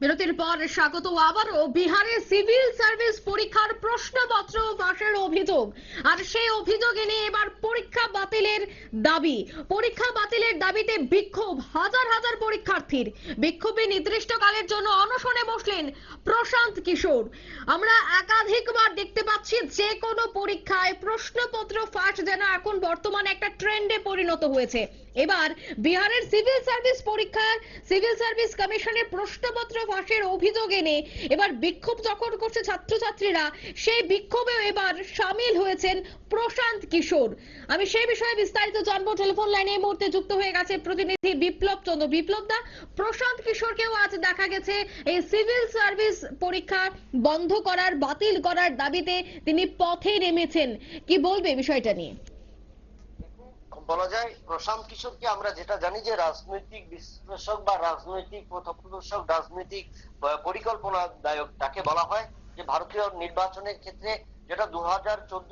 বিরতির পর স্বাগত আবারও বিহারে সিভিল সার্ভিস পরীক্ষার প্রশ্নপত্র ফাঁসের অভিযোগ। আর সেই অভিযোগ এনে এবার পরীক্ষা বাতিলের দাবি। পরীক্ষা বাতিলের দাবিতে বিক্ষোভ, হাজার হাজার পরীক্ষার্থীর। বিক্ষোভে নির্দিষ্টকালের জন্য অনশনে বসলেন প্রশান্ত কিশোর। আমরা একাধিকবার দেখতে পাচ্ছি যে কোনো পরীক্ষায় প্রশ্নপত্র ফাঁস যেন এখন বর্তমানে একটা ট্রেন্ডে পরিণত হয়েছে। এবার বিহারের সিভিল সার্ভিস পরীক্ষার, সিভিল সার্ভিস কমিশনের প্রশ্নপত্র ফাঁসের অভিযোগ এনে এবার বিক্ষোভ যখন করছে ছাত্রছাত্রীরা, সেই বিক্ষোভেও এবার সামিল হয়েছেন প্রশান্ত কিশোর। আমি সেই বিষয়ে বিস্তারিত জানব। টেলিফোন লাইনে এই মুহূর্তে যুক্ত হয়ে গেছে প্রতিনিধি বিপ্লব চন্দ্র। বিপ্লব দা, প্রশান্ত কিশোরকেও আজ দেখা গেছে এই সিভিল সার্ভিস পরীক্ষা বন্ধ করার, বাতিল করার দাবিতে তিনি পথে নেমেছেন। কি বলবে বিষয়টা নিয়ে? বলা যায়, প্রশান্ত কিশোরকে আমরা যেটা জানি যে রাজনৈতিক বিশ্লেষক বা রাজনৈতিক পথপ্রদর্শক রাজনৈতিক পরিকল্পনা দায়ক তাকে বলা হয় যে ভারতীয় নির্বাচনের ক্ষেত্রে যেটা দু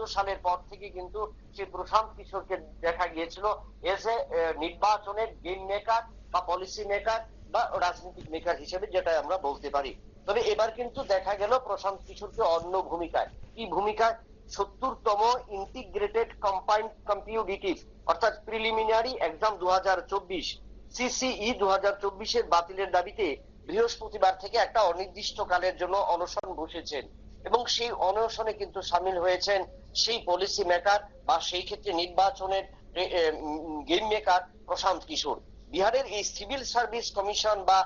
সালের পর থেকে কিন্তু সেই প্রশান্ত কিশোরকে দেখা গিয়েছিল এজ এ নির্বাচনের গেম মেকার বা পলিসি মেকার বা রাজনৈতিক মেকার হিসেবে যেটা আমরা বলতে পারি। তবে এবার কিন্তু দেখা গেল প্রশান্ত কিশোরকে অন্য ভূমিকায়। কি ভূমিকায়? সত্তরতম ইন্টিগ্রেটেড কম্বাইন্ড কম্পিউটিভ অর্থাৎ প্রিলিমিনারি এক্সাম দু হাজার চব্বিশ সিসিই দু হাজার চব্বিশের বাতিলের দাবিতে বৃহস্পতিবার থেকে একটা অনির্দিষ্টকালের জন্য অনশন বসেছেন। এবং সেই অনশনে কিন্তু সামিল হয়েছেন সেই পলিসি মেকার বা সেই ক্ষেত্রে নির্বাচনের গেম মেকার প্রশান্ত কিশোর। বিহারের এই সিভিল সার্ভিস কমিশন বা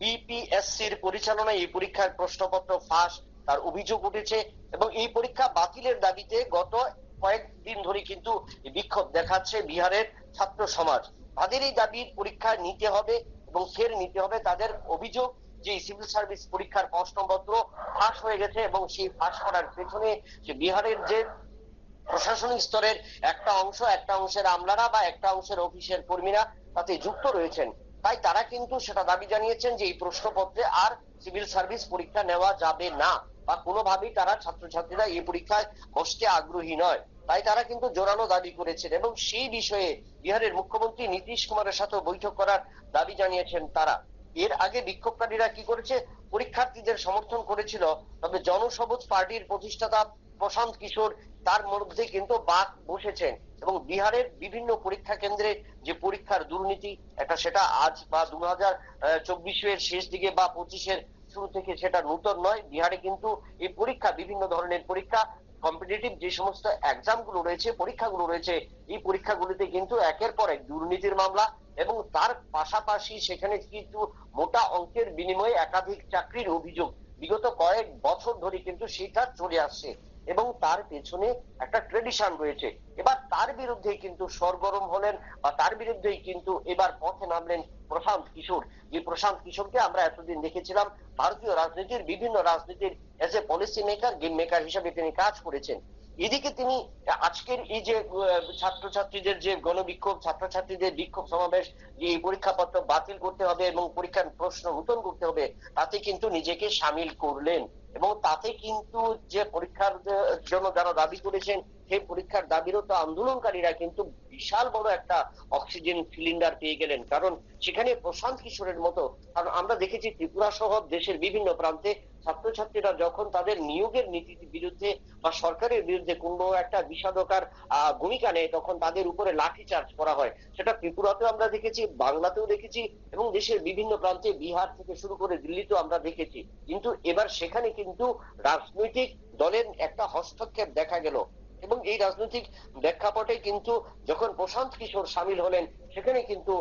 বিপিএসসির পরিচালনায় এই পরীক্ষার প্রশ্নপত্র ফাঁস তার অভিযোগ উঠেছে এবং এই পরীক্ষা বাতিলের দাবিতে গত কয়েকদিন ধরে কিন্তু বিক্ষোভ দেখাচ্ছে বিহারের ছাত্র সমাজ। তাদের এই দাবির পরীক্ষা নিতে হবে এবং ফের নিতে হবে। তাদের অভিযোগ যে সিভিল সার্ভিস পরীক্ষার প্রশ্নপত্র ফাঁস হয়ে গেছে এবং সেই ফাঁস করার পেছনে যে বিহারের যে প্রশাসনিক স্তরের একটা অংশ, একটা অংশের আমলারা বা একটা অংশের অফিসের কর্মীরা তাতে যুক্ত রয়েছেন। তাই তারা কিন্তু সেটা দাবি জানিয়েছেন যে এই প্রশ্নপত্রে আর সিভিল সার্ভিস পরীক্ষা নেওয়া যাবে না। বা কোনোভাবেই তারা ছাত্রছাত্রীরা এই পরীক্ষায় বসতে আগ্রহী নয়। তাই তারা কিন্তু জোরালো দাবি করেছেন এবং সেই বিষয়ে বিহারের মুখ্যমন্ত্রী নীতিশ কুমারের সাথে বৈঠক করার দাবি জানিয়েছেন তারা। এর আগে বিক্ষোভকারীরা কি করেছে? পরীক্ষার্থীদের সমর্থন করেছিল, তবে জনসবুজ পার্টির প্রতিষ্ঠাতা প্রশান্ত কিশোর তার মধ্যে কিন্তু বাক বসেছেন এবং বিহারের বিভিন্ন পরীক্ষা কেন্দ্রে যে পরীক্ষার দুর্নীতি, একটা সেটা আজ বা দু হাজার চব্বিশের শেষ দিকে বা পঁচিশের শুরু থেকে সেটা নূতন নয়। বিহারে কিন্তু এই পরীক্ষা, বিভিন্ন ধরনের পরীক্ষা কম্পিটিটিভ যে সমস্ত এক্সামগুলো রয়েছে, পরীক্ষাগুলো রয়েছে, এই পরীক্ষাগুলিতে কিন্তু একের পর এক দুর্নীতির মামলা এবং তার পাশাপাশি সেখানে কিন্তু মোটা অঙ্কের বিনিময়ে একাধিক চাকরির অভিযোগ। বিগত কয়েক বছর ধরে কিন্তু সেটা চলে আসছে। এবং তার পেছনে একটা ট্রেডিশন রয়েছে। এবার তার বিরুদ্ধে কিন্তু সরগরম হলেন বা তার বিরুদ্ধেই কিন্তু এবার পথে নামলেন প্রশান্ত কিশোর। যে প্রশান্ত কিশোরকে আমরা এতদিন দেখেছিলাম, ভারতীয় রাজনীতির বিভিন্ন রাজনীতির as a policy maker game maker হিসেবে তিনি কাজ করেছেন। এদিকে তিনি আজকের এই যে ছাত্রছাত্রীদের যে গণবিক্ষোভ, ছাত্রছাত্রীদের বিক্ষোভ সমাবেশ, যে এই পরীক্ষাপত্র বাতিল করতে হবে এবং পরীক্ষার প্রশ্ন নূতন করতে হবে, তাতে কিন্তু নিজেকে সামিল করলেন। এবং তাতে কিন্তু যে পরীক্ষার জন্য যারা দাবি করেছেন, সেই পরীক্ষার দাবিরত আন্দোলনকারীরা কিন্তু বিশাল বড় একটা অক্সিজেন সিলিন্ডার পেয়ে গেলেন। কারণ সেখানে প্রশান্ত কিশোরের মতো, কারণ আমরা দেখেছি ত্রিপুরা সহ দেশের বিভিন্ন প্রান্তে ছাত্রছাত্রীরা যখন তাদের নিয়োগের নীতির বিরুদ্ধে বা সরকারের বিরুদ্ধে কোনো একটা বিষাদকার ভূমিকা নেয়, তখন তাদের উপরে লাঠি চার্জ করা হয়। সেটা ত্রিপুরাতেও আমরা দেখেছি, বাংলাতেও দেখেছি এবং দেশের বিভিন্ন প্রান্তে বিহার থেকে শুরু করে দিল্লিতেও আমরা দেখেছি। কিন্তু এবার সেখানে কিন্তু রাজনৈতিক দলের একটা হস্তক্ষেপ দেখা গেল এবং এই রাজনৈতিক প্রেক্ষাপটে কিন্তু যখন প্রশান্ত কিশোর সামিল হলেন, সেখানে কিন্তু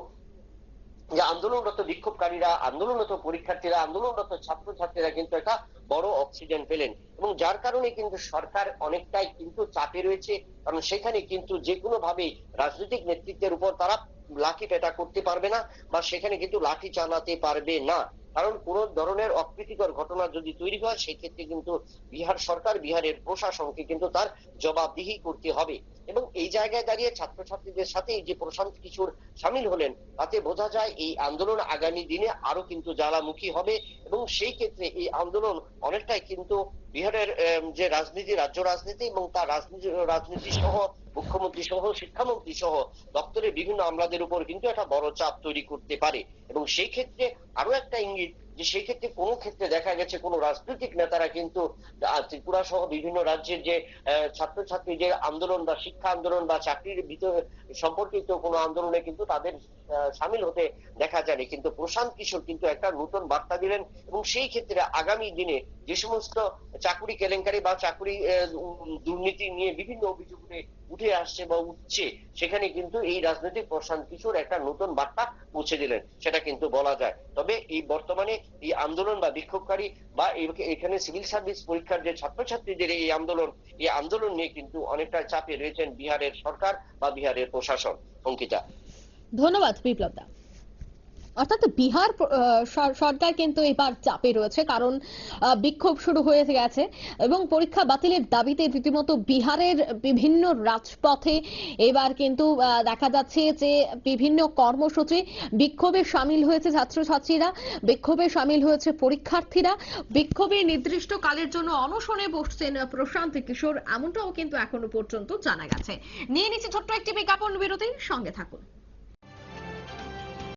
যে আন্দোলনরত বিক্ষোভকারীরা, আন্দোলনরত পরীক্ষার্থীরা, আন্দোলনরত ছাত্রছাত্রীরা কিন্তু একটা বড় অক্সিজেন পেলেন। এবং যার কারণে কিন্তু সরকার অনেকটাই কিন্তু চাপে রয়েছে, কারণ সেখানে কিন্তু যে কোনো ভাবে রাজনৈতিক নেতৃত্বের উপর তারা লাঠি পেটা করতে পারবে না, বা সেখানে কিন্তু লাঠি চালাতে পারবে না। কারণ কোন ধরনের অপ্রীতিকর ঘটনা যদি তৈরি হয় সেই ক্ষেত্রে কিন্তু বিহার সরকার, বিহারের প্রশাসনকে কিন্তু তার জবাবদিহি করতে হবে। এবং এই জায়গায় দাঁড়িয়ে ছাত্রছাত্রীদের সাথে যে প্রশান্ত কিশোর সামিল হলেন, তাতে বোঝা যায় এই আন্দোলন আগামী দিনে আরও কিন্তু জ্বালামুখী হবে এবং সেই ক্ষেত্রে এই আন্দোলন অনেকটাই কিন্তু বিহারের যে রাজনীতি, রাজ্য রাজনীতি এবং তার রাজনীতি রাজনীতি সহ, মুখ্যমন্ত্রী সহ, শিক্ষামন্ত্রী সহ দপ্তরের বিভিন্ন আমলাদের উপর কিন্তু একটা বড় চাপ তৈরি করতে পারে এবং সেই ক্ষেত্রে আরও একটা ইঙ্গিত যে সেই ক্ষেত্রে কোনো ক্ষেত্রে দেখা গেছে, কোনো রাজনৈতিক নেতারা কিন্তু ত্রিপুরা সহ বিভিন্ন রাজ্যের যে ছাত্রছাত্রী যে আন্দোলন বা শিক্ষা আন্দোলন বা চাকরির ভিতরে সম্পর্কিত কোনো আন্দোলনে কিন্তু তাদের সামিল হতে দেখা যায়নি। কিন্তু প্রশান্ত কিশোর কিন্তু একটা নতুন বার্তা দিলেন এবং সেই ক্ষেত্রে আগামী দিনে যে সমস্ত চাকুরি কেলেঙ্কারি বা চাকুরি দুর্নীতি নিয়ে বিভিন্ন অভিযোগ উঠে আসছে বা উঠছে, সেখানে কিন্তু এই রাজনৈতিক প্রশান্ত কিশোর একটা নতুন বার্তা পৌঁছে দিলেন। সেটা কিন্তু বলা যায়। তবে এই বর্তমানে এই আন্দোলন বা বিক্ষোভকারী বা এখানে সিভিল সার্ভিস পরীক্ষার যে ছাত্রছাত্রীদের এই আন্দোলন এই আন্দোলন নিয়ে কিন্তু অনেকটা চাপে রয়েছেন বিহারের সরকার বা বিহারের প্রশাসন। অঙ্কিতা। ধন্যবাদ বিপ্লব দা অর্থাৎ বিহার সরকার কিন্তু এবার চাপে রয়েছে, কারণ বিক্ষোভ শুরু হয়ে গেছে এবং পরীক্ষা বাতিলের দাবিতে রীতিমতো বিহারের বিভিন্ন রাজপথে এবার কিন্তু দেখা যাচ্ছে যে বিভিন্ন কর্মসূচি বিক্ষোভে সামিল হয়েছে ছাত্রছাত্রীরা, বিক্ষোভে সামিল হয়েছে পরীক্ষার্থীরা, বিক্ষোভে নির্দিষ্ট কালের জন্য অনশনে বসছেন প্রশান্ত কিশোর, এমনটাও কিন্তু এখনও পর্যন্ত জানা গেছে। নিয়ে নিচ্ছে ছোট্ট একটি বিজ্ঞাপন বিরতি সঙ্গে থাকুন।